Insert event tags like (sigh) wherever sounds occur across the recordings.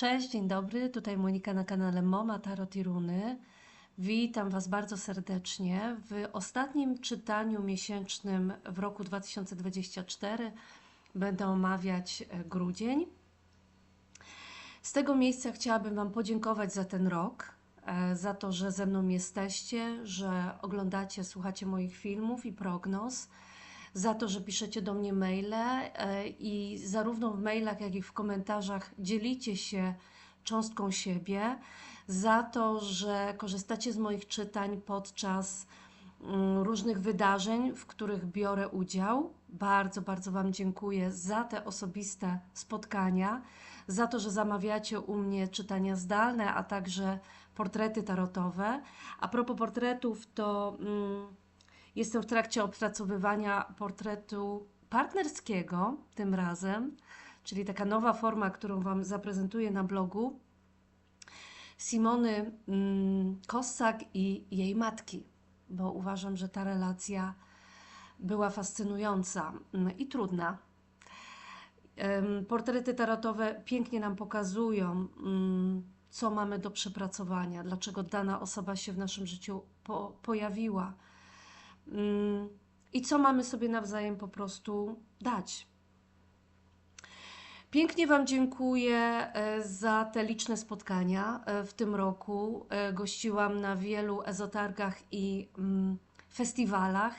Cześć, dzień dobry. Tutaj Monika na kanale Moma Tarot i Runy. Witam Was bardzo serdecznie w ostatnim czytaniu miesięcznym w roku 2024. Będę omawiać e, grudzień. Z tego miejsca chciałabym Wam podziękować za ten rok, e, za to, że ze mną jesteście, że oglądacie, słuchacie moich filmów i prognoz, za to, że piszecie do mnie maile e, i zarówno w mailach, jak i w komentarzach dzielicie się cząstką siebie, za to, że korzystacie z moich czytań podczas mm, różnych wydarzeń, w których biorę udział. Bardzo, bardzo Wam dziękuję za te osobiste spotkania, za to, że zamawiacie u mnie czytania zdalne, a także portrety tarotowe. A propos portretów, to mm, jestem w trakcie opracowywania portretu partnerskiego tym razem, czyli taka nowa forma, którą Wam zaprezentuję na blogu. Simony mm, Kossak i jej matki, bo uważam, że ta relacja była fascynująca mm, i trudna. Portrety tarotowe pięknie nam pokazują, mm, co mamy do przepracowania, dlaczego dana osoba się w naszym życiu po, pojawiła i co mamy sobie nawzajem po prostu dać. Pięknie Wam dziękuję e, za te liczne spotkania e, w tym roku. E, Gościłam na wielu ezotargach i mm, festiwalach.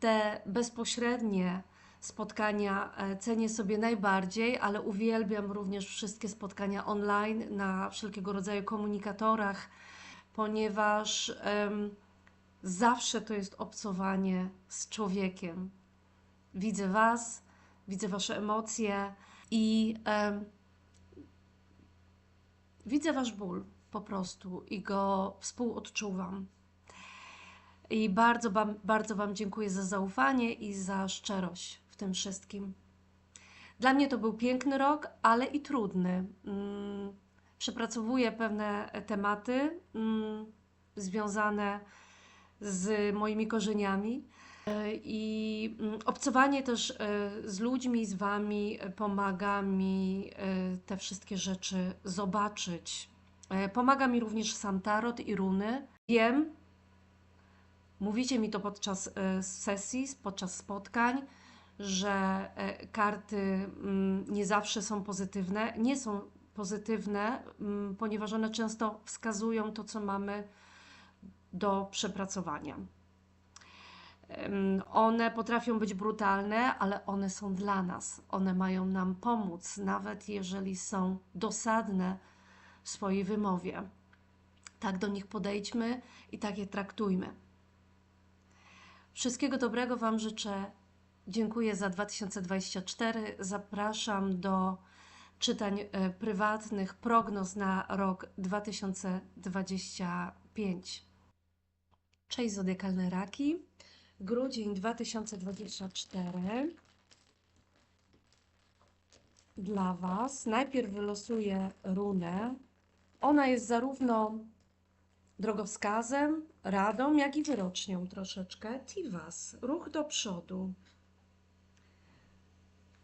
Te bezpośrednie spotkania cenię sobie najbardziej, ale uwielbiam również wszystkie spotkania online na wszelkiego rodzaju komunikatorach, ponieważ em, zawsze to jest obcowanie z człowiekiem. Widzę Was, widzę Wasze emocje i em, widzę Wasz ból po prostu i go współodczuwam. I bardzo wam, bardzo wam dziękuję za zaufanie i za szczerość w tym wszystkim. Dla mnie to był piękny rok, ale i trudny. Mm, Przepracowuję pewne tematy mm, związane z moimi korzeniami. E, I mm, obcowanie też e, z ludźmi, z Wami e, pomaga mi te wszystkie rzeczy zobaczyć. Pomaga mi również sam tarot i runy. Wiem, mówicie mi to podczas sesji, podczas spotkań, że karty mm, nie zawsze są pozytywne. Nie są pozytywne, mm, ponieważ one często wskazują to, co mamy do przepracowania. One potrafią być brutalne, ale one są dla nas. One mają nam pomóc, nawet jeżeli są dosadne w swojej wymowie. Tak do nich podejdźmy i tak je traktujmy. Wszystkiego dobrego Wam życzę. Dziękuję za 2024. Zapraszam do czytań e, prywatnych, prognoz na rok 2025. Cześć Zodiakalne Raki. Grudzień 2024 dla Was. Najpierw wylosuję runę. Ona jest zarówno drogowskazem, radą, jak i wyrocznią troszeczkę. Tivas, ruch do przodu.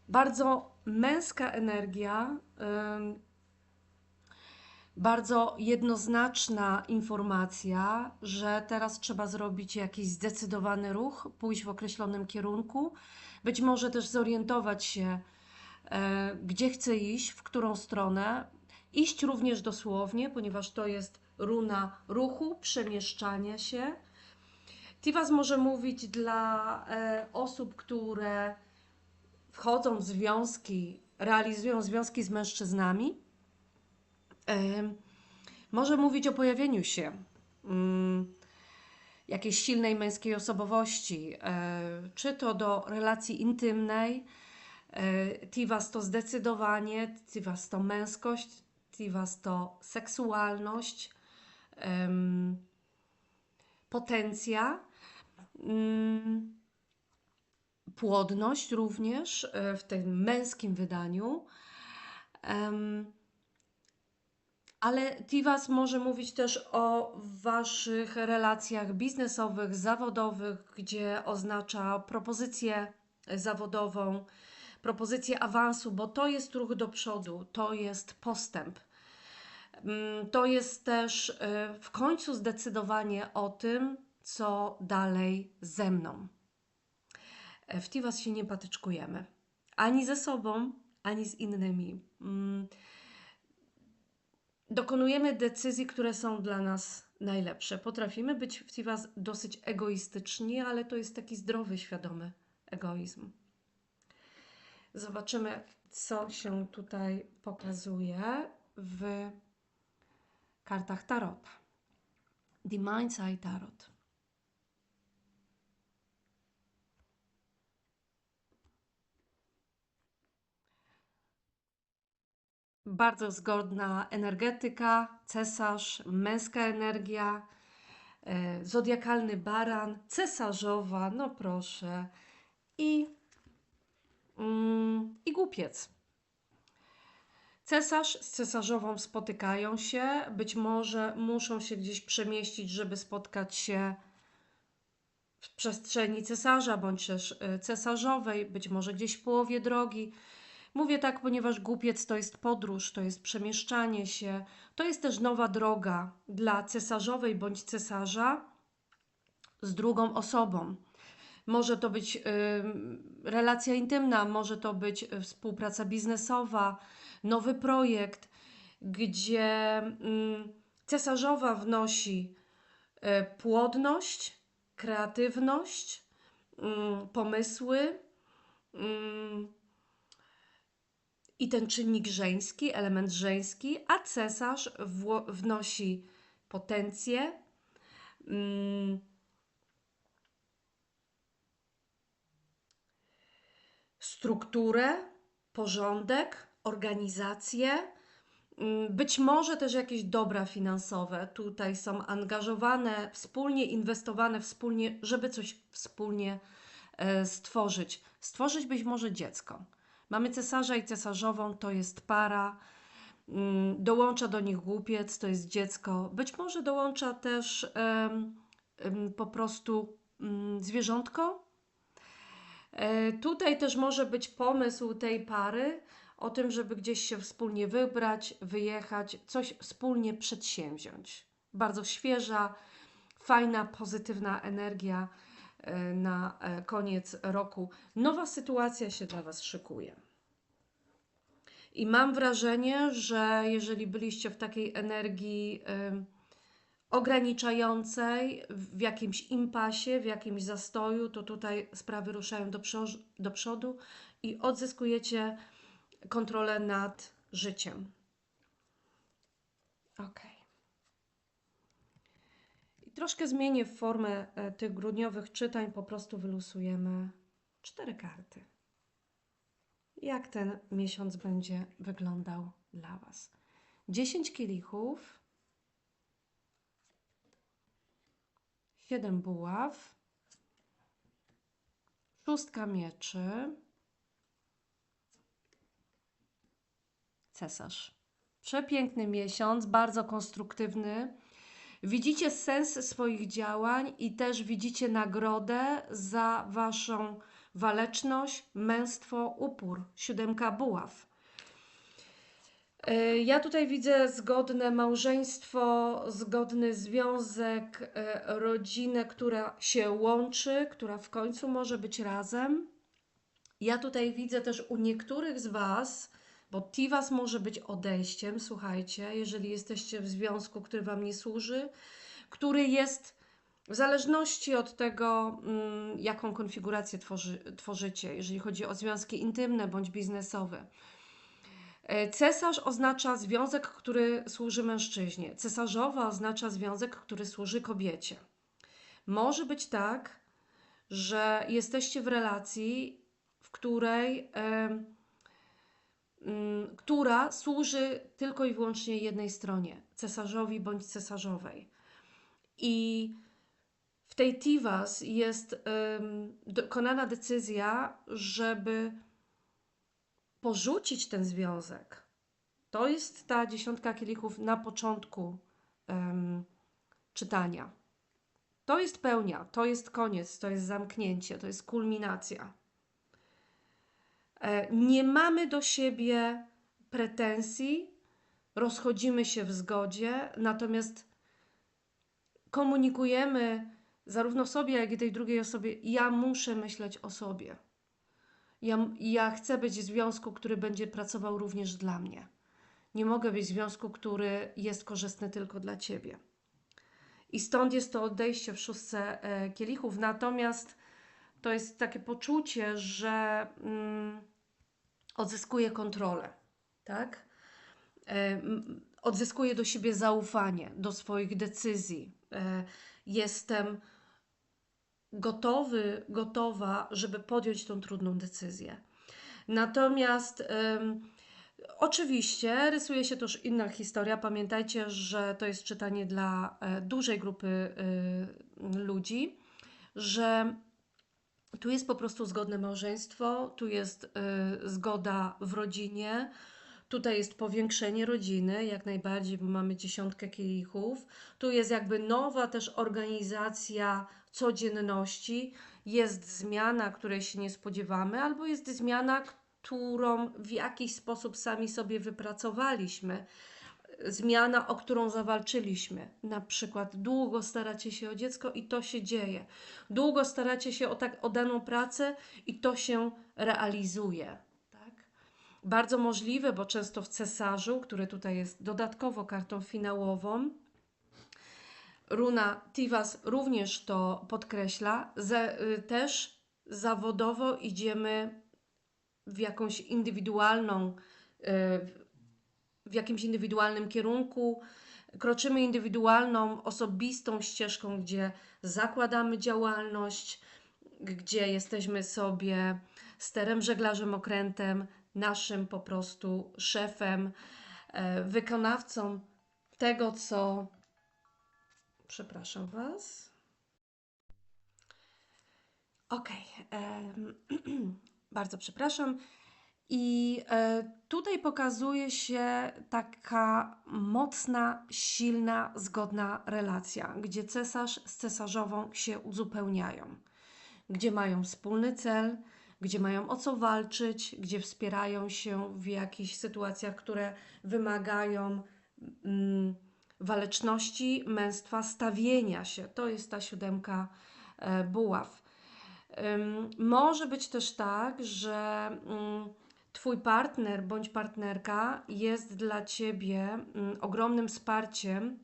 Bardzo męska energia, ym, bardzo jednoznaczna informacja, że teraz trzeba zrobić jakiś zdecydowany ruch, pójść w określonym kierunku, być może też zorientować się, e, gdzie chcę iść, w którą stronę. Iść również dosłownie, ponieważ to jest runa ruchu, przemieszczania się. Tivas może mówić dla e, osób, które wchodzą w związki, realizują związki z mężczyznami. Może mówić o pojawieniu się mm, jakiejś silnej męskiej osobowości, e, czy to do relacji intymnej. e, Tivas to zdecydowanie, Tivas to męskość, Tivas to seksualność, potencja, mm, płodność również e, w tym męskim wydaniu. Ale Tivas może mówić też o Waszych relacjach biznesowych, zawodowych, gdzie oznacza propozycję zawodową, propozycję awansu, bo to jest ruch do przodu, to jest postęp. Mm, To jest też y, w końcu zdecydowanie o tym, co dalej ze mną. E, W Tivas się nie patyczkujemy. Ani ze sobą, ani z innymi. Dokonujemy decyzji, które są dla nas najlepsze. Potrafimy być w Tivas dosyć egoistyczni, ale to jest taki zdrowy, świadomy egoizm. Zobaczymy, co się tutaj pokazuje w kartach Tarota. The Mind's Eye Tarot. Bardzo zgodna energetyka, cesarz, męska energia, e, zodiakalny baran, cesarzowa, no proszę, i, mm, i głupiec. Cesarz z cesarzową spotykają się, być może muszą się gdzieś przemieścić, żeby spotkać się w przestrzeni cesarza bądź też e, cesarzowej, być może gdzieś w połowie drogi. Mówię tak, ponieważ głupiec to jest podróż, to jest przemieszczanie się, to jest też nowa droga dla cesarzowej bądź cesarza z drugą osobą. Może to być y, relacja intymna, może to być y, współpraca biznesowa, nowy projekt, gdzie mm, cesarzowa wnosi y, płodność, kreatywność, mm, pomysły mm, i ten czynnik żeński, element żeński, a cesarz wnosi potencję. mm, strukturę, porządek, organizację, mm, być może też jakieś dobra finansowe tutaj są angażowane, wspólnie inwestowane, wspólnie, żeby coś wspólnie e, stworzyć. Stworzyć być może dziecko. Mamy cesarza i cesarzową, to jest para. Mm, Dołącza do nich głupiec, to jest dziecko. Być może dołącza też po prostu mm, zwierzątko, E, Tutaj też może być pomysł tej pary o tym, żeby gdzieś się wspólnie wybrać, wyjechać, coś wspólnie przedsięwziąć. Bardzo świeża, fajna, pozytywna energia na e, koniec roku. Nowa sytuacja się dla Was szykuje. I mam wrażenie, że jeżeli byliście w takiej energii ograniczającej, w jakimś impasie, w jakimś zastoju, to tutaj sprawy ruszają do, do przodu i odzyskujecie kontrolę nad życiem. Ok. I troszkę zmienię formę e, tych grudniowych czytań, po prostu wylosujemy cztery karty. Jak ten miesiąc będzie wyglądał dla Was? 10 kielichów. Siedem buław, szóstka mieczy, cesarz. Przepiękny miesiąc, bardzo konstruktywny. Widzicie sens swoich działań i też widzicie nagrodę za waszą waleczność, męstwo, upór. Siódemka buław. E, Ja tutaj widzę zgodne małżeństwo, zgodny związek, e, rodzinę, która się łączy, która w końcu może być razem. Ja tutaj widzę też u niektórych z Was, bo Tivas może być odejściem, słuchajcie, jeżeli jesteście w związku, który Wam nie służy, który jest w zależności od tego, mm, jaką konfigurację tworzy, tworzycie, jeżeli chodzi o związki intymne bądź biznesowe. E, Cesarz oznacza związek, który służy mężczyźnie. Cesarzowa oznacza związek, który służy kobiecie. Może być tak, że jesteście w relacji, w której, która służy tylko i wyłącznie jednej stronie cesarzowi bądź cesarzowej. I w tej Tivas jest dokonana decyzja, żeby porzucić ten związek. To jest ta dziesiątka kielichów na początku em, czytania. To jest pełnia, to jest koniec, to jest zamknięcie, to jest kulminacja. E, Nie mamy do siebie pretensji, rozchodzimy się w zgodzie, natomiast komunikujemy zarówno sobie, jak i tej drugiej osobie: Ja muszę myśleć o sobie. Ja, ja chcę być w związku, który będzie pracował również dla mnie. Nie mogę być w związku, który jest korzystny tylko dla ciebie. I stąd jest to odejście w szóstce e, kielichów. Natomiast to jest takie poczucie, że mm, odzyskuję kontrolę, tak? E, m, odzyskuję do siebie zaufanie, do swoich decyzji. E, jestem gotowy, gotowa, żeby podjąć tą trudną decyzję. Natomiast oczywiście rysuje się też inna historia. Pamiętajcie, że to jest czytanie dla e, dużej grupy y, ludzi, że tu jest po prostu zgodne małżeństwo, tu jest y, zgoda w rodzinie, tutaj jest powiększenie rodziny, jak najbardziej, bo mamy dziesiątkę kielichów. Tu jest jakby nowa też organizacja codzienności, jest zmiana, której się nie spodziewamy, albo jest zmiana, którą w jakiś sposób sami sobie wypracowaliśmy. Zmiana, o którą zawalczyliśmy. Na przykład długo staracie się o dziecko i to się dzieje. Długo staracie się o, tak, o daną pracę i to się realizuje. Tak? Bardzo możliwe, bo często w cesarzu, który tutaj jest dodatkowo kartą finałową, Runa Tivas również to podkreśla. Y, też zawodowo idziemy w jakąś indywidualną, y, w jakimś indywidualnym kierunku, kroczymy indywidualną, osobistą ścieżką, gdzie zakładamy działalność, gdzie jesteśmy sobie sterem, żeglarzem, okrętem, naszym po prostu szefem, e, wykonawcą tego, co. Przepraszam Was. Okej, em, (clears throat) bardzo przepraszam. I e, tutaj pokazuje się taka mocna, silna, zgodna relacja, gdzie cesarz z cesarzową się uzupełniają, gdzie mają wspólny cel, gdzie mają o co walczyć, gdzie wspierają się w jakichś sytuacjach, które wymagają mm, waleczności, męstwa, stawienia się. To jest ta siódemka e, buław. Ym, Może być też tak, że mm, Twój partner bądź partnerka jest dla Ciebie mm, ogromnym wsparciem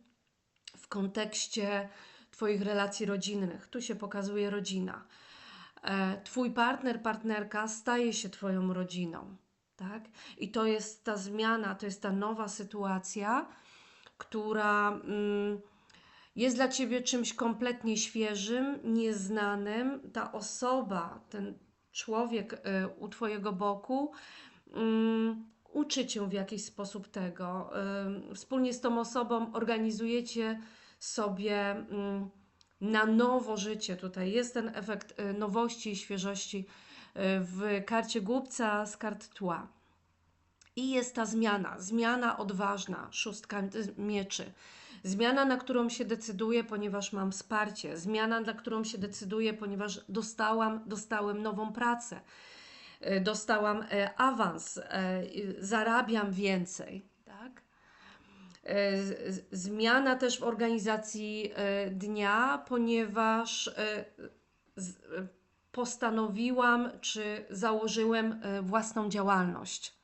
w kontekście Twoich relacji rodzinnych. Tu się pokazuje rodzina. E, Twój partner, partnerka staje się Twoją rodziną. Tak? I to jest ta zmiana, to jest ta nowa sytuacja, która mm, jest dla ciebie czymś kompletnie świeżym, nieznanym. Ta osoba, ten człowiek y, u twojego boku mm, uczy cię w jakiś sposób tego. Y, Wspólnie z tą osobą organizujecie sobie mm, na nowo życie. Tutaj jest ten efekt y, nowości i świeżości w karcie głupca z kart tła. I jest ta zmiana, zmiana odważna, szóstka mieczy. Zmiana, na którą się decyduję, ponieważ mam wsparcie. Zmiana, na którą się decyduję, ponieważ dostałam, dostałem nową pracę. Y, Dostałam e, awans, e, zarabiam więcej. Tak? E, Zmiana też w organizacji e, dnia, ponieważ e, e, postanowiłam, czy założyłem e, własną działalność.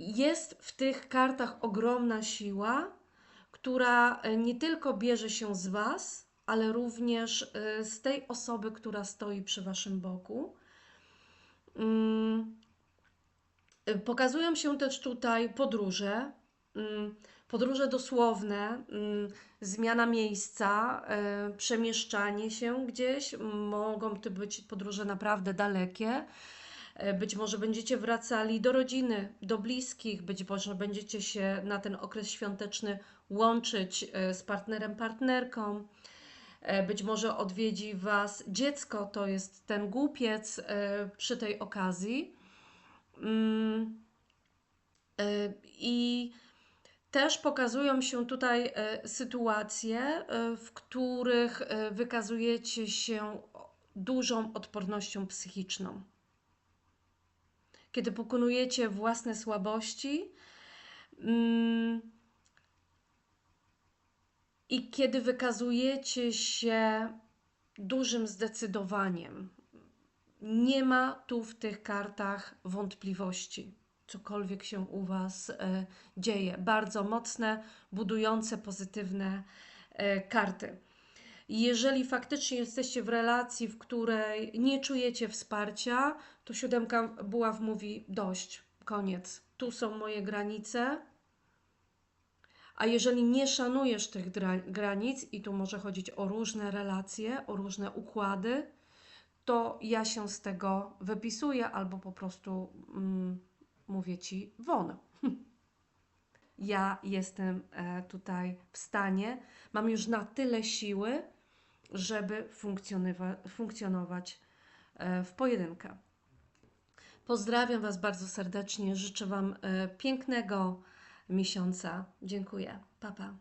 Jest w tych kartach ogromna siła, która e, nie tylko bierze się z Was, ale również e, z tej osoby, która stoi przy Waszym boku. Mm, e, Pokazują się też tutaj podróże, mm, podróże dosłowne, mm, zmiana miejsca, przemieszczanie się gdzieś. Mogą to być podróże naprawdę dalekie. E, Być może będziecie wracali do rodziny, do bliskich, być może będziecie się na ten okres świąteczny łączyć e, z partnerem, partnerką. E, Być może odwiedzi Was dziecko, to jest ten głupiec przy tej okazji. Mm, I też pokazują się tutaj sytuacje, w których wykazujecie się dużą odpornością psychiczną. Kiedy pokonujecie własne słabości mm, i kiedy wykazujecie się dużym zdecydowaniem, nie ma tu w tych kartach wątpliwości, cokolwiek się u Was e, dzieje. Bardzo mocne, budujące, pozytywne e, karty. Jeżeli faktycznie jesteście w relacji, w której nie czujecie wsparcia, to siódemka buław mówi dość, koniec. Tu są moje granice. A jeżeli nie szanujesz tych gra- granic, i tu może chodzić o różne relacje, o różne układy, to ja się z tego wypisuję albo po prostu mm, mówię ci won. (laughs) Ja jestem e, tutaj w stanie, mam już na tyle siły, żeby funkcjonowa- funkcjonować e, w pojedynkę. Pozdrawiam Was bardzo serdecznie, życzę Wam e, pięknego miesiąca. Dziękuję. Pa, pa.